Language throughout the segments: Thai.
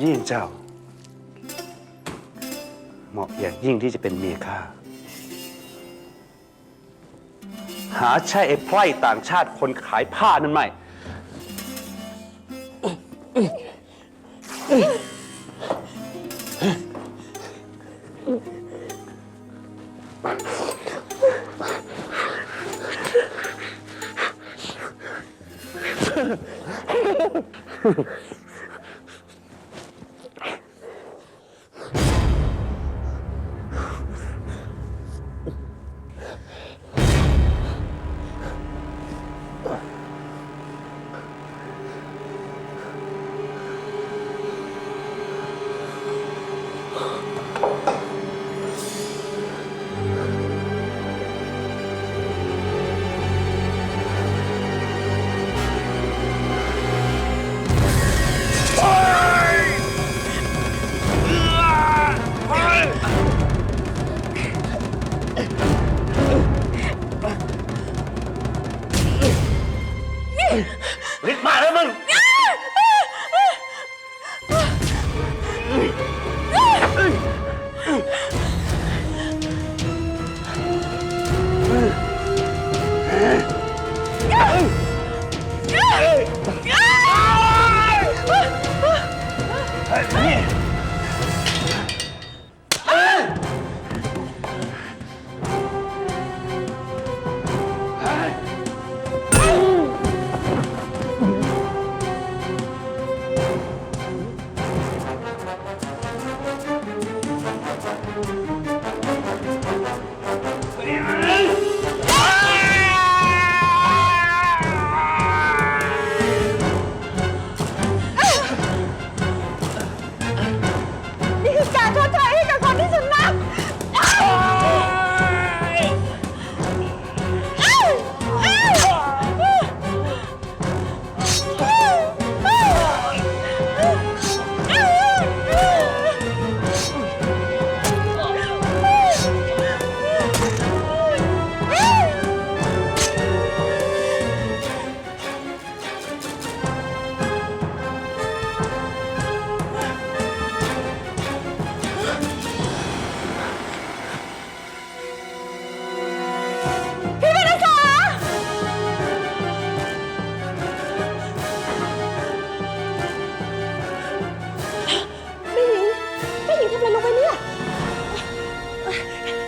นี้อย่งเจ้า เหมาะอย่างยิ่งที่จะเป็นเมียข้า หาใช่ไอ้ไพร่ต่างชาติคนขายผ้านั่นไหม ฤทธิ์มาแล้วมึง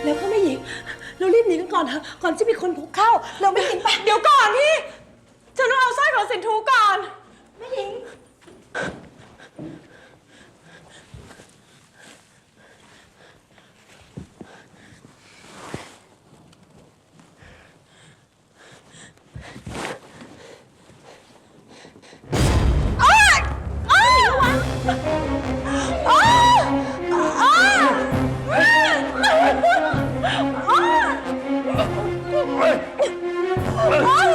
แล้วก็แม่หญิงเรารีบหนีกันก่อนเถอะก่อนจะมีคนพบเข้า เราไม่หญิงไปเดี๋ยวก่อนพี่ฉันต้องเอาสร้อยของสินทูก่อนแม่หญิง Oh,